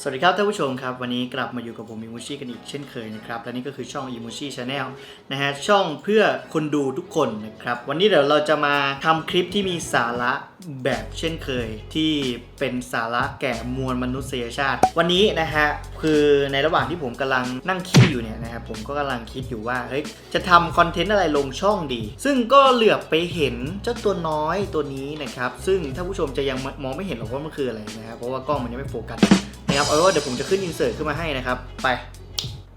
สวัสดีครับท่านผู้ชมครับ วันนี้กลับมาอยู่กับผมอิมูชิกันอีกเช่นเคยนะครับและนี่ก็คือช่องอิมูชิชาแนลนะฮะช่องเพื่อคนดูทุกคนนะครับ วันนี้เดี๋ยวเราจะมาทำคลิปที่มีสาระ แบบเช่นเคยที่เป็นสาระแก่มวลมนุษยชาติ วันนี้นะฮะคือในระหว่างที่ผมกำลังนั่งคิดอยู่เนี่ยนะครับผมก็กำลังคิดอยู่ว่าเฮ้ยจะทำคอนเทนต์อะไรลงช่องดี ซึ่งก็เหลือบไปเห็นเจ้าตัวน้อยตัวนี้นะครับซึ่งถ้าผู้ชมจะยังมองไม่เห็นหรอกว่ามันคืออะไรนะครับเพราะว่ากล้องมันยังไม่โฟกัสนะครับเอาว่าเดี๋ยวผมจะขึ้นอินเสิร์ตขึ้นมาให้นะครับไป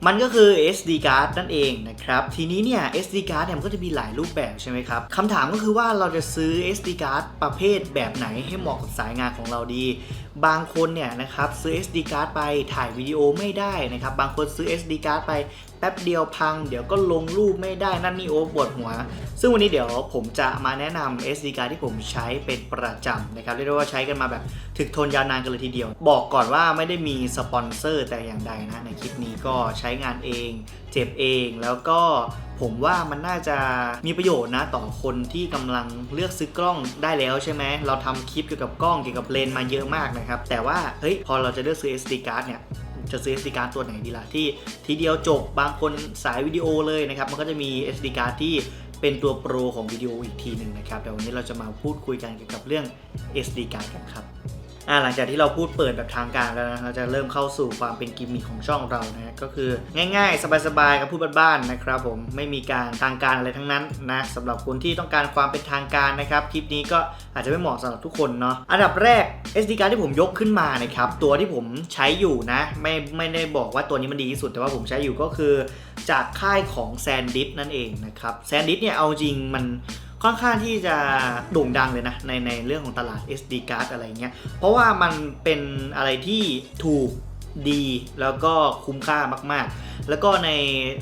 มันก็คือ SD card นั่นเองนะครับ ทีนี้เนี่ย SD card เนี่ยมันก็จะมีหลายรูปแบบใช่ไหมครับคำถามก็คือว่าเราจะซื้อ SD card ประเภทแบบไหนให้เหมาะกับสายงานของเราดี บางคนเนี่ยนะครับซื้อ SD card ไปถ่ายวิดีโอไม่ได้นะครับ บางคนซื้อ SD card ไป แป๊บเดียวพัง เดี๋ยวก็ลงรูปไม่ได้นั่นนี่โอ้ปวดหัว ซึ่งวันนี้เดี๋ยวผมจะมาแนะนำ SD card ที่ผมใช้เป็นประจำนะครับเรียกได้ว่าใช้กันมาแบบถึกทนยาวนานกันเลยทีเดียว บอกก่อนว่าไม่ได้มีสปอนเซอร์แต่อย่างใดนะในคลิปนี้ก็ใช้งานเอง เจ็บเองแล้วก็ผมว่ามันน่าจะมีประโยชน์นะต่อคนที่กำลังเลือกซื้อกล้องได้แล้วใช่ไหม เราทำคลิปเกี่ยวกับกล้องเกี่ยวกับเลนมาเยอะมากนะครับ แต่ว่าเฮ้ยพอเราจะเลือกซื้อ SD card เนี่ย จะซื้อ SD การ์ดตัวไหนดีล่ะที่ทีเดียวจบบางคนสายวิดีโอเลยนะครับ มันก็จะมี SD การ์ดที่เป็นตัวโปรของวิดีโออีกทีหนึ่งนะครับแต่วันนี้เราจะมาพูดคุยกันเกี่ยวกับเรื่อง SD การ์ดกันครับ อ่าหลังจากที่เราพูดเปิดแบบทางการแล้วนะเราจะเริ่มเข้าสู่ความเป็นกิมมิคของช่องเรานะก็คือง่ายๆ สบายๆกับพูดบ้านๆนะครับผมไม่มีการทางการอะไรทั้งนั้นนะสำหรับคนที่ต้องการความเป็นทางการนะครับคลิปนี้ก็อาจจะไม่เหมาะสำหรับทุกคนเนาะอันดับแรก SD card ที่ผมยกขึ้นมานะครับตัวที่ผมใช้อยู่นะไม่ไม่ได้บอกว่าตัวนี้มันดีที่สุดแต่ว่าผมใช้อยู่ก็คือ จากค่ายของ SanDisk นั่นเองนะครับ SanDisk เนี่ยเอาจริงมัน ค่อนข้างที่จะโด่งดังเลยนะในในเรื่องของตลาด SD card อะไรเงี้ย เพราะว่ามันเป็นอะไรที่ถูกดีแล้วก็คุ้มค่ามาก ๆ แล้วก็ใน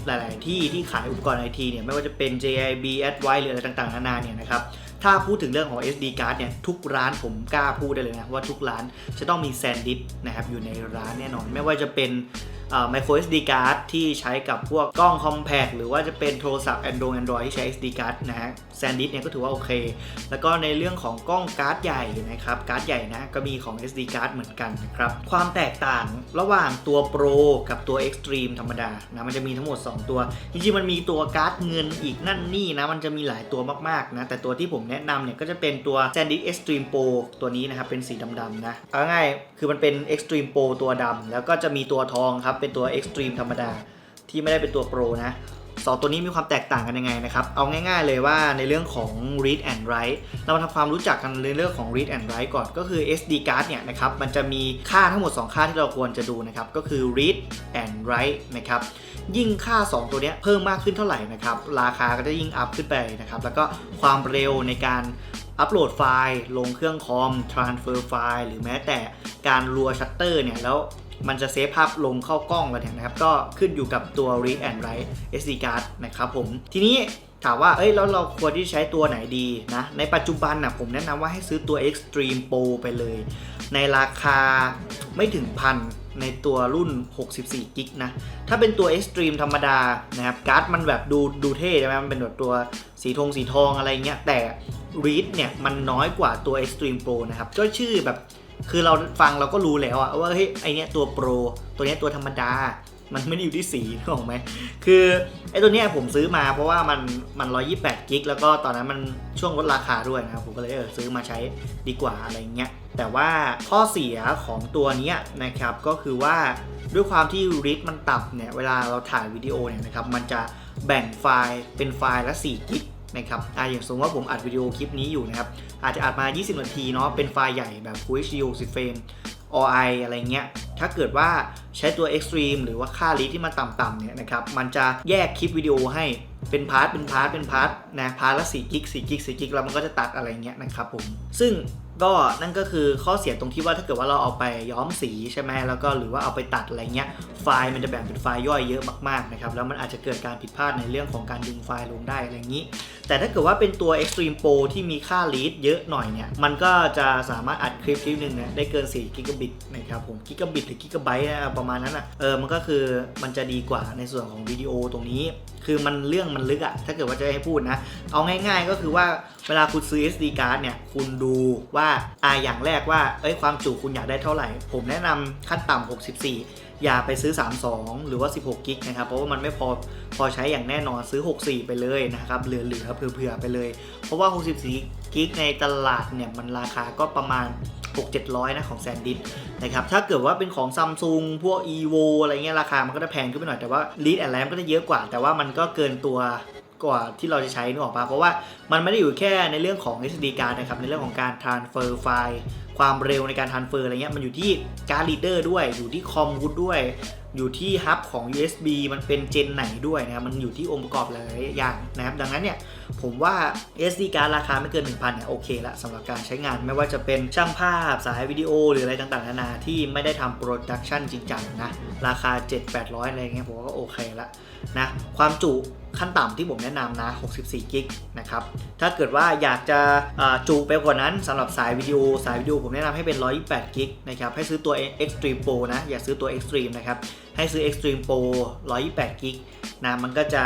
หลาย ๆ ที่ที่ขายอุปกรณ์ไอทีเนี่ยไม่ว่าจะเป็น JIB Advice หรืออะไรต่าง ๆ นานาเนี่ยนะครับถ้าพูดถึงเรื่องของ SD card เนี่ยทุกร้านผมกล้าพูดได้เลยนะว่าทุกร้านจะต้องมี SanDisk นะครับอยู่ในร้านแน่นอน ไม่ว่าจะเป็น ไมโคร SD card ที่ใช้กับพวกกล้อง compact หรือว่าจะเป็นโทรศัพท์ Android Android ที่ใช้ SD card นะฮะ SanDisk เนี่ยก็ถือว่าโอเค แล้วก็ในเรื่องของกล้องการ์ดใหญ่นะครับ การ์ดใหญ่นะก็มีของ SD card เหมือนกันนะครับ ความแตกต่างระหว่างตัว Pro กับตัว Extreme ธรรมดานะมันจะมีทั้งหมด 2 ตัว จริงๆ มันมีตัวการ์ดเงินอีกนั่นนี่นะมันจะมีหลายตัวมากๆนะแต่ตัวที่ผมแนะนำเนี่ยก็จะเป็นตัว SanDisk Extreme Pro ตัวนี้นะครับเป็นสีดำๆนะเอาง่ายคือมันเป็น Extreme Pro ตัวดำแล้วก็จะมีตัวทองครับเป็นตัว Extreme ธรรมดา ที่ไม่ได้เป็นตัว Pro นะสองตัวนี้มีความแตกต่างกันยังไงนะครับ เอาง่ายๆเลยว่าในเรื่องของ read and write เรามาทำความรู้จักกันในเรื่องของ read and write ก่อน ก็คือ SD card เนี่ยนะครับ มันจะมีค่าทั้งหมด 2 ค่าที่เราควรจะดูนะครับ ก็คือ read and write นะครับ ยิ่งค่า 2 ตัวนี้เพิ่มมากขึ้นเท่าไหร่นะครับ ราคาก็จะยิ่งอัพขึ้นไปนะครับ แล้วก็ความเร็วในการอัปโหลดไฟล์ ลงเครื่องคอม transfer ไฟล์ หรือแม้แต่การรัวชัตเตอร์เนี่ย แล้ว มันจะเซฟภาพลงเข้ากล้องแล้วเนี่ยนะครับ ก็ขึ้นอยู่กับตัว read and write SD card นะครับผมทีนี้ถามว่า เอ้ย แล้วเราควรที่ใช้ตัวไหนดีนะ ในปัจจุบันนะผมแนะนำว่าให้ซื้อตัว Extreme Pro ไปเลย ในราคาไม่ถึงพันในตัวรุ่น 64กิกนะ ถ้าเป็นตัว Extreme ธรรมดา นะครับ การ์ดมันแบบดูดูเท่ใช่ไหมมันเป็นแบบตัวสีทองสีทองอะไรเงี้ย แต่ read เนี่ย มันน้อยกว่าตัว Extreme Pro นะครับ ก็ชื่อแบบ คือเราฟังเราก็รู้แล้วอะว่าเฮ้ยไอเนี้ยตัวโปรตัวเนี้ยตัวธรรมดา มันไม่ได้อยู่ที่สีนึกไหมคือไอตัวเนี้ยผมซื้อมาเพราะว่ามันมัน128กิกแล้วก็ตอนนั้นมันช่วงลดราคาด้วยนะครับผมก็เลยเออซื้อมาใช้ดีกว่าอะไรเงี้ยแต่ว่าข้อเสียของตัวเนี้ยนะครับก็คือว่าด้วยความที่ read มันต่ำเนี่ยเวลาเราถ่ายวิดีโอเนี่ยนะครับมันจะแบ่งไฟล์เป็นไฟล์ละ4กิก นะครับอ่าอย่างสมมติว่าผมอัดวิดีโอคลิปนี้อยู่นะครับ อาจจะอัดมา 20 นาทีเนาะ เป็นไฟล์ใหญ่แบบ Full HD 60 เฟรม OI อะไรเงี้ย ถ้าเกิดว่าใช้ตัว Extreme หรือว่าค่าลิที่มันต่ำๆเนี่ยนะครับ มันจะแยกคลิปวิดีโอให้เป็นพาร์ท เป็นพาร์ท เป็นพาร์ทนะ พาร์ทละ4กิก4กิก4กิกแล้วมันก็จะตัดอะไรเงี้ยนะครับผม ซึ่ง ก็นั่นก็คือข้อเสียตรงที่ว่าถ้าเกิดว่าเราเอาไปย้อมสีใช่ไหมแล้วก็หรือว่าเอาไปตัดอะไรเงี้ยไฟล์มันจะแบ่งเป็นไฟล์ย่อยเยอะมากๆนะครับแล้วมันอาจจะเกิดการผิดพลาดในเรื่องของการดึงไฟล์ลงได้อะไรอย่างนี้ แต่ถ้าเกิดว่าเป็นตัว Extreme Pro ที่มีค่า read เยอะหน่อยเนี่ยมันก็จะสามารถอัดคลิปคลิปหนึ่งเนี่ยได้เกิน4กิกะบิตนะครับผมกิกะบิตหรือกิกะไบต์ประมาณนั้นอะเออมันก็คือมันจะดีกว่าในส่วนของวิดีโอตรงนี้ คือมันเรื่องมันลึกอะถ้าเกิดว่าจะให้พูดนะ เอาง่ายๆก็คือว่าเวลาคุณซื้อ SD card เนี่ย คุณดูว่าอ่าอย่างแรกว่าเอ้ยความจุคุณอยากได้เท่าไหร่ ผมแนะนำขั้นต่ำ64 อย่าไปซื้อ 32 หรือว่า 16 กิกนะครับ เพราะว่ามันไม่พอพอใช้อย่างแน่นอนซื้อ 64 ไปเลยนะครับ เหลือๆเผื่อๆไปเลย เพราะว่า 64 กิกในตลาดเนี่ย มันราคาก็ประมาณ 6-700 นะของแซนดิสนะครับ ถ้าเกิดว่าเป็นของซัมซุงพวก evo อะไรเงี้ยราคามันก็จะแพงขึ้นไปหน่อย แต่ว่า lead and lamp ก็จะเยอะกว่า แต่ว่ามันก็เกินตัว กว่าที่เราจะใช้นึกออกปะเพราะว่ามันไม่ได้อยู่แค่ในเรื่องของ SD การนะครับในเรื่องของการ transfer ไฟล์ความเร็วในการ transfer อะไรเงี้ยมันอยู่ที่การ์ด reader ด้วย อยู่ที่คอมวูดด้วย อยู่ที่ฮับของ USB มันเป็นเจนไหนด้วยนะครับมันอยู่ที่องค์ประกอบหลายอย่างนะครับดังนั้นเนี่ย ผมว่า SD card ราคาไม่เกิน 1,000เนี่ยโอเคละสำหรับการใช้งานไม่ว่าจะเป็นช่างภาพสายวิดีโอหรืออะไรต่างๆนานาที่ไม่ได้ทำโปรดักชันจริงจังนะ ราคา 7-800 อะไรเงี้ยผมว่าก็โอเคละนะความจุขั้นต่ำที่ผมแนะนำนะ 64 กิกนะครับ ถ้าเกิดว่าอยากจะจุไปกว่านั้นสำหรับสายวิดีโอ สายวิดีโอผมแนะนำให้เป็น 128 กิกนะครับ ให้ซื้อตัว Extreme Pro นะ อย่าซื้อตัว Extreme นะครับ ให้ซื้อ Extreme Pro 128 กิกนะ มันก็จะ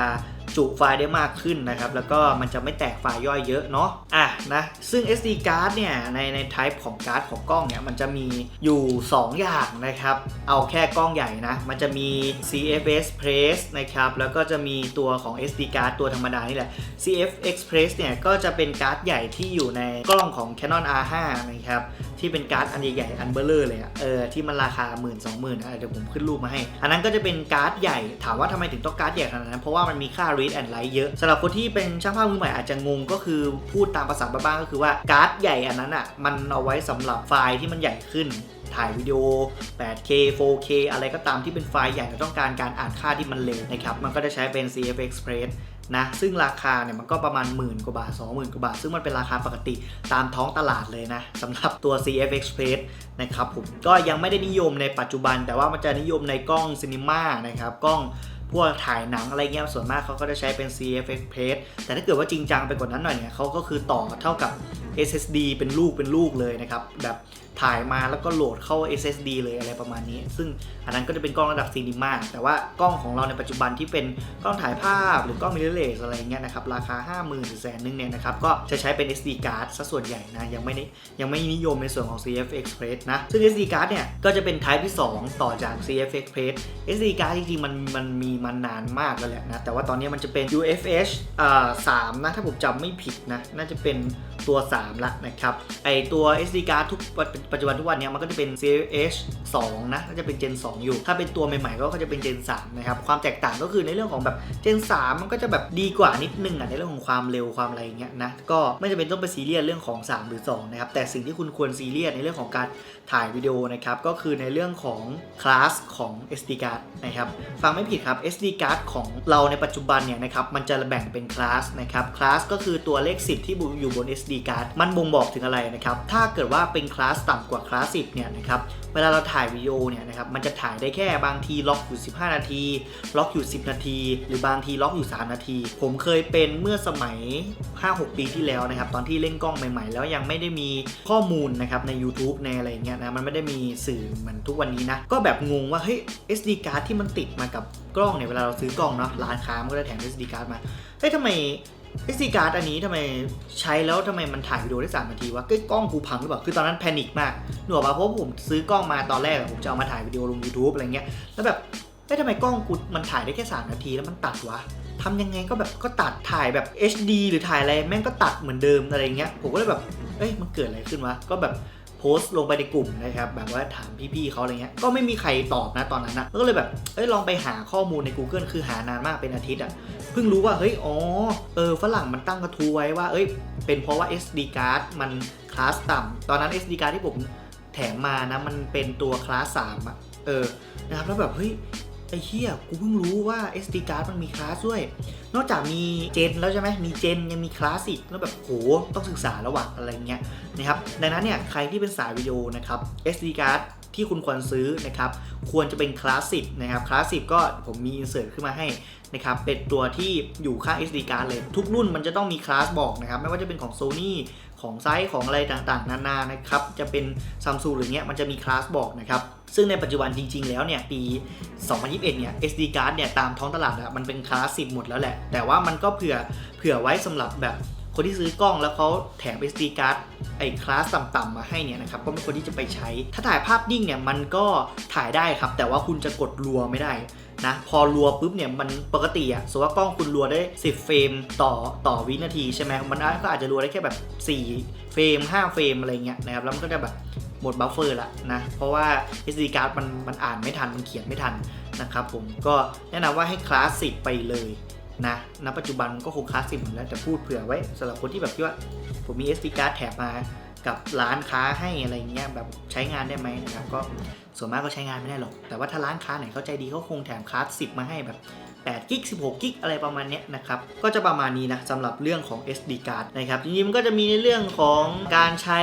จุไฟล์ได้มากขึ้นนะครับ แล้วก็มันจะไม่แตกไฟล์ย่อยเยอะเนาะอะนะซึ่ง SD card เนี่ยในใน type ของการ์ดของกล้องเนี่ยมันจะมีอยู่ 2 อย่างนะครับ เอาแค่กล้องใหญ่นะ มันจะมี CFS Press นะครับ แล้วก็จะมีตัวของ SD card ตัวธรรมดานี่แหละ CF Express เนี่ยก็จะเป็นการ์ดใหญ่ที่อยู่ในกล้องของ Canon R5 นะครับ ที่เป็นการ์ดอันใหญ่ๆอันเบลเลอร์เลยอะเออที่มันราคา1 2 0 0 0 0นะเดี๋ยวผมขึ้นรูปมาให้ อันนั้นก็จะเป็นการ์ดใหญ่ถามว่าทำไมถึงต้องการ์ดใหญ่ขนาดนั้น เพราะว่ามันมีค่า read and write เยอะสำหรับคนที่เป็นช่างภาพมือใหม่อาจจะงงก็คือพูดตามภาษาบ้านก็คือว่าการ์ดใหญ่อันนั้นอะมันเอาไว้สำหรับไฟล์ที่มันใหญ่ขึ้นถ่ายวิดีโอ 8K 4K อะไรก็ตามที่เป็นไฟล์ใหญ่และต้องการการอ่านค่าที่มันเร็วนะครับ มันก็จะใช้เป็น CF Express นะซึ่งราคาเนี่ยมันก็ประมาณหมื่นกว่าบาท 20,000 กว่าบาท ซึ่งมันเป็นราคาปกติตามท้องตลาดเลยนะสำหรับตัว CF Express นะครับผมก็ยังไม่ได้นิยมในปัจจุบัน แต่ว่ามันจะนิยมในกล้องซีนิม่านะครับกล้องพวกถ่ายหนังอะไรเงี้ยส่วนมากเขาก็จะใช้เป็น CF Express แต่ถ้าเกิดว่าจริงจังไปกว่านั้นหน่อยเนี่ยเขาก็คือต่อเท่ากับ SSD เป็นลูกเป็นลูกเลยนะครับแบบ ถ่ายมาแล้วก็โหลดเข้า SSD เลยอะไรประมาณนี้ ซึ่งอันนั้นก็จะเป็นกล้องระดับซีนิมาแต่ว่ากล้องของเราในปัจจุบันที่เป็นกล้องถ่ายภาพหรือกล้องมิเรเลสอะไรเงี้ยนะครับราคา 50,000หรือแสนนึงเนี่ยนะครับก็จะใช้เป็น SD card ซะส่วนใหญ่นะยังไม่ยังไม่นิยมในส่วนของ CF Express นะ ซึ่ง SD card เนี่ยก็จะเป็น type ที่ 2 ต่อจาก CF Express SD card จริงๆมันมันมีมานานมากแล้วแหละนะแต่ว่าตอนนี้มันจะเป็น UFH อ่า3นะถ้าผมจำไม่ผิดนะน่าจะเป็นตัว 3 ละนะครับไอตัว SD card ทุกปัจปัจจุบันทุกวันนี้มันก็จะเป็น CH 2นะน่าจะเป็น Gen 2 อยู่ ถ้าเป็นตัวใหม่ๆ ก็จะเป็น Gen 3นะครับ ความแตกต่างก็คือในเรื่องของแบบ Gen 3 มันก็จะแบบดีกว่านิดนึงอะในเรื่องของความเร็วความอะไรอย่างเงี้ยนะ ก็ไม่จำเป็นต้องไปซีเรียสเรื่องของ 3 หรือ 2 นะครับ แต่สิ่งที่คุณควรซีเรียสในเรื่องของการถ่ายวิดีโอนะครับ ก็คือในเรื่องของคลาสของ SD card นะครับ ฟังไม่ผิดครับ SD card ของเราในปัจจุบันเนี่ยนะครับ มันจะแบ่งเป็นคลาสนะครับ คลาสก็คือตัวเลข 10 ที่อยู่บน SD card มันบ่งบอกถึงอะไรนะครับ ถ้าเกิดว่าเป็นคลาสตำกว่าคลาส10เนี่ยนะครับเวลาเราถ่ายวิดีโอเนี่ยนะครับมันจะถ่ายได้แค่บางทีล็อกอยู่ 15 นาที ล็อกอยู่ 10 นาที หรือบางทีล็อกอยู่ 3 นาที ผมเคยเป็นเมื่อสมัย 5-6 ปีที่แล้วนะครับตอนที่เล่นกล้องใหม่ๆ แล้วยังไม่ได้มีข้อมูลนะครับใน YouTube ในอะไรเงี้ยนะมันไม่ได้มีสื่อเหมือนทุกวันนี้นะก็แบบงงว่าเฮ้ย SD card ที่มันติดมากับกล้องเนี่ยเวลาเราซื้อกล้องเนาะร้านค้ามันก็จะแถม SD card มาเฮ้ยทำไม ไอซีการ์ดอันนี้ทำไมใช้แล้วทำไมมันถ่ายวิดีโอได้3นาทีวะก็กล้องกูพังหรือเปล่า คือตอนนั้นแพนิคมาก หนูบอกว่าเพราะผมซื้อกล้องมาตอนแรกผมจะเอามาถ่ายวิดีโอลง YouTube อะไรเงี้ย แล้วแบบเฮ้ยทำไมกล้องกูมันถ่ายได้แค่ 3 นาทีแล้วมันตัดวะทำยังไงก็แบบก็ตัดถ่ายแบบ HD หรือถ่ายอะไรแม่งก็ตัดเหมือนเดิมอะไรเงี้ย ผมก็เลยแบบ เอ้ยมันเกิดอะไรขึ้นวะ ก็แบบ โพสต์ลงไปในกลุ่มนะครับแบบว่าถามพี่ๆเขาอะไรเงี้ยก็ไม่มีใครตอบนะตอนนั้นนะก็เลยแบบเอ้ยลองไปหาข้อมูลใน Google คือหานานมากเป็นอาทิตย์อะเพิ่งรู้ว่าเฮ้ยอ๋อเออฝรั่งมันตั้งกระทู้ไว้ว่าเอ้ยเป็นเพราะว่า SD card มันคลาสต่ำตอนนั้น SD card ที่ผมแถมมานะมันเป็นตัวคลาส3อะเออนะครับแล้วแบบเฮ้ย ไอ้เหี้ยกูเพิ่งรู้ว่า SD card มันมีคลาสด้วย นอกจากมีเจนแล้วใช่ไหมมีเจนยังมีคลาสสิกแล้วแบบโหต้องศึกษาแล้วว่ะอะไรเงี้ยนะครับดังนั้นเนี่ยใครที่เป็นสายวิดีโอนะครับ SD card ที่คุณควรซื้อนะครับ ควรจะเป็นคลาสสิกนะครับ คลาสสิกก็ผมมีอินเสิร์ตขึ้นมาให้นะครับ เป็นตัวที่อยู่ข้าง SD card เลย ทุกรุ่นมันจะต้องมีคลาสบอกนะครับ ไม่ว่าจะเป็นของ Sony ของไซส์ของอะไรต่างๆ นานานะครับ จะเป็นซัมซุงหรือเงี้ยมันจะมีคลาสบอกนะครับ ซึ่งในปัจจุบันจริง ๆ แล้วเนี่ย ปี 2021 เนี่ย SD card เนี่ย ตามท้องตลาดอะมันเป็นคลาสสิบหมดแล้วแหละ แต่ว่ามันก็เผื่อเผื่อไว้สำหรับแบบ คนที่ซื้อกล้องแล้วเขาแถม SD card ไอ้คลาสต่ำๆมาให้เนี่ยนะครับก็ไม่ควรที่จะไปใช้ ถ้าถ่ายภาพนิ่งเนี่ยมันก็ถ่ายได้ครับ แต่ว่าคุณจะกดรัวไม่ได้นะพอรัวปุ๊บเนี่ยมันปกติอะสมมติว่ากล้องคุณรัวได้ 10 เฟรมต่อต่อวินาทีใช่ไหมมันก็อาจจะรัวได้แค่แบบ 4 เฟรม 5 เฟรมอะไรเงี้ยนะครับแล้วมันก็จะแบบหมดบัฟเฟอร์ละนะ เพราะว่า SD card มันมันอ่านไม่ทัน มันเขียนไม่ทันนะครับผมก็แนะนำว่าให้คลาสสิกไปเลย นะณปัจจุบันก็คงคลาสสิกหมดแล้วแต่พูดเผื่อไว้สำหรับคนที่แบบคิดว่าผมมี SD card แถบมากับร้านค้าให้อะไรเงี้ยแบบใช้งานได้ไหมนะครับก็ส่วนมากก็ใช้งานไม่ได้หรอก แต่ว่าถ้าร้านค้าไหนเข้าใจดีเขาคงแถมคลาส10มาให้แบบ 8กิก16กิกอะไรประมาณนี้นะครับ ก็จะประมาณนี้นะสำหรับเรื่องของ SD card นะครับ จริงๆ มันก็จะมีในเรื่องของการใช้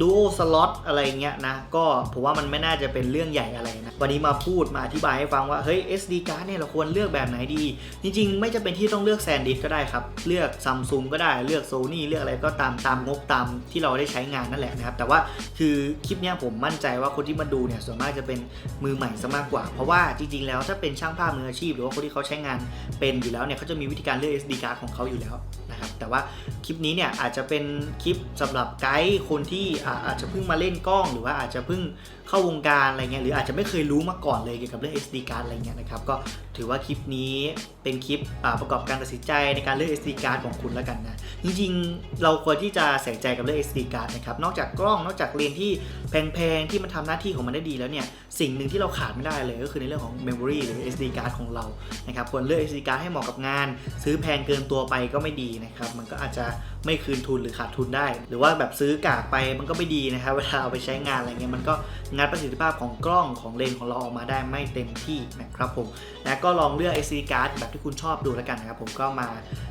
dual slot อะไรเงี้ยนะ ก็ผมว่ามันไม่น่าจะเป็นเรื่องใหญ่อะไรนะ วันนี้มาพูดมาอธิบายให้ฟังว่า เฮ้ย SD card เนี่ยเราควรเลือกแบบไหนดี จริงๆ ไม่จะเป็นที่ต้องเลือกแซนดิสก็ได้ครับ เลือกซัมซุงก็ได้ เลือกโซนี่เลือกอะไรก็ตามตามงบตามที่เราได้ใช้งานนั่นแหละนะครับ แต่ว่าคือคลิปเนี้ยผมมั่นใจว่าคนที่มาดูเนี่ยส่วนมากจะเป็นมือใหม่ซะมากกว่า เพราะว่าจริงๆ แล้วถ้าเป็นช่างภาพมืออาชีพ หรือว่าคนที่เขาใช้งานเป็นอยู่แล้วเนี่ยเขาจะมีวิธีการเลือก SD card ของเขาอยู่แล้วนะครับแต่ว่าคลิปนี้เนี่ยอาจจะเป็นคลิปสำหรับไกด์คนที่อ่าอาจจะเพิ่งมาเล่นกล้องหรือว่าอาจจะเพิ่งเข้าวงการอะไรเงี้ยหรืออาจจะไม่เคยรู้มาก่อนเลยเกี่ยวกับเรื่อง SD card อะไรเงี้ยนะครับก็ ถือว่าคลิปนี้เป็นคลิปประกอบการตัดสินใจในการเลือก SD card ของคุณแล้วกันนะ จริงๆ เราควรที่จะใส่ใจกับเรื่อง SD card นะครับ นอกจากกล้อง นอกจากเลนที่แพงๆ ที่มันทำหน้าที่ของมันได้ดีแล้วเนี่ย สิ่งหนึ่งที่เราขาดไม่ได้เลยก็คือในเรื่องของ memory หรือ SD card ของเรา นะครับ ควรเลือก SD card ให้เหมาะกับงาน ซื้อแพงเกินตัวไปก็ไม่ดีนะครับ มันก็อาจจะไม่คืนทุนหรือขาดทุนได้ หรือว่าแบบซื้อกากไปมันก็ไม่ดีนะครับ เวลาเอาไปใช้งานอะไรเงี้ย มันก็งัดประสิทธิภาพของกล้องของเลนของเราออกมาได้ไม่เต็มที่นะครับผมนะก็ลองเลือก SD card แบบที่คุณชอบดูแล้วกันนะครับ ผมก็มา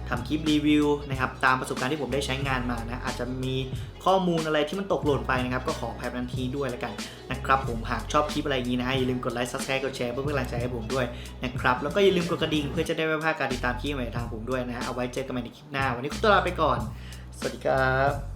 ทำคลิปรีวิวนะครับตามประสบการณ์ที่ผมได้ใช้งานมานะอาจจะมีข้อมูลอะไรที่มันตกหล่นไปนะครับ ก็ขอแพบนันทีด้วยแล้วกันนะครับผมหากชอบคลิปอะไรอย่างนี้นะฮะอย่าลืมกดไลค์ subscribe กดแชร์เพื่อเป็นกำลังใจให้ผมด้วยนะครับแล้วก็อย่าลืมกดกระดิ่งเพื่อจะได้ไม่พลาดการติดตามคลิปใหม่ทางผมด้วยนะฮะเอาไว้เจอกันใหม่ในคลิปหน้า วันนี้ขอตัวลาไปก่อน สวัสดีครับ